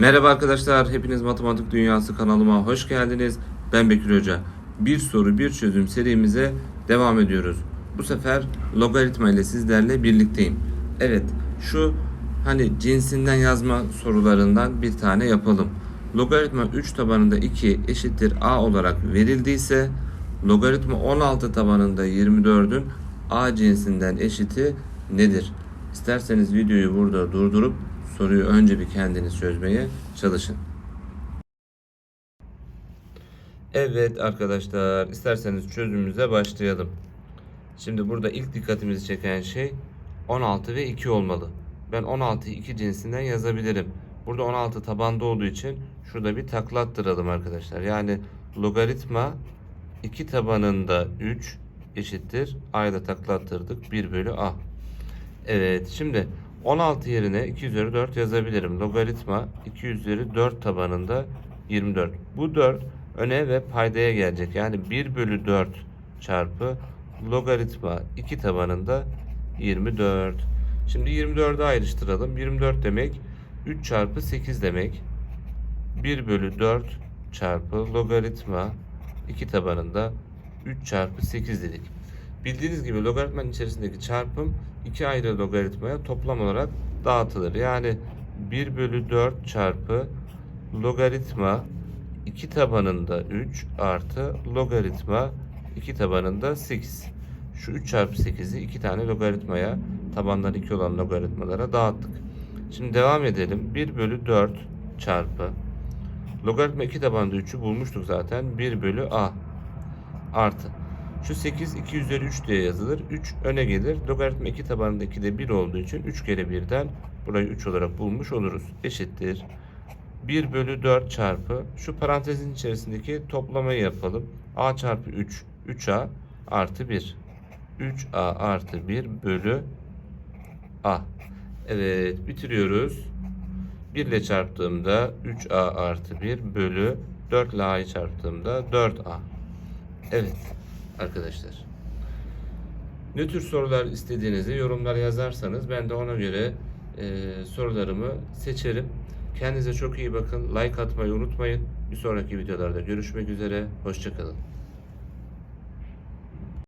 Merhaba arkadaşlar, hepiniz Matematik Dünyası kanalıma hoş geldiniz. Ben Bekir Hoca. Bir soru bir çözüm serimize devam ediyoruz. Bu sefer logaritma ile sizlerle birlikteyim. Evet, şu hani cinsinden yazma sorularından bir tane yapalım. Logaritma 3 tabanında 2 eşittir a olarak verildiyse logaritma 16 tabanında 24'ün a cinsinden eşiti nedir? İsterseniz videoyu burada durdurup soruyu önce bir kendiniz çözmeye çalışın. Evet arkadaşlar, isterseniz çözümümüze başlayalım. Şimdi burada ilk dikkatimizi çeken şey 16 ve 2 olmalı. Ben 16'yı 2 cinsinden yazabilirim. Burada 16 tabanda olduğu için şurada bir takla attıralım arkadaşlar. Yani logaritma 2 tabanında 3 eşittir. A'yı takla attırdık. 1 bölü A. Evet şimdi 16 yerine 2 üzeri 4 yazabilirim. Logaritma 2 üzeri 4 tabanında 24. Bu 4 öne ve paydaya gelecek. Yani 1 bölü 4 çarpı logaritma 2 tabanında 24. Şimdi 24'ü ayrıştıralım. 24 demek 3 çarpı 8 demek. 1 bölü 4 çarpı logaritma 2 tabanında 3 çarpı 8 dedik. Bildiğiniz gibi logaritmanın içerisindeki çarpım iki ayrı logaritmaya toplam olarak dağıtılır. Yani 1 bölü 4 çarpı logaritma 2 tabanında 3 artı logaritma 2 tabanında 8. Şu 3 çarpı 8'i 2 tane logaritmaya tabanları 2 olan logaritmalara dağıttık. Şimdi devam edelim. 1 bölü 4 çarpı logaritma 2 tabanında 3'ü bulmuştuk zaten. 1 bölü a artı şu 8 2 üzeri 3 diye yazılır. 3 öne gelir. Logaritma 2 tabanındaki de 1 olduğu için 3 kere 1'den burayı 3 olarak bulmuş oluruz. Eşittir. 1 bölü 4 çarpı şu parantezin içerisindeki toplamayı yapalım. a çarpı 3 3a artı 1. 3a artı 1 bölü a. Evet bitiriyoruz. 1 ile çarptığımda 3a artı 1 bölü 4 ile a'yı çarptığımda 4a. Evet arkadaşlar. Ne tür sorular istediğinizi yorumlar yazarsanız ben de ona göre e, sorularımı seçerim. Kendinize çok iyi bakın. Like atmayı unutmayın. Bir sonraki videolarda görüşmek üzere. Hoşçakalın.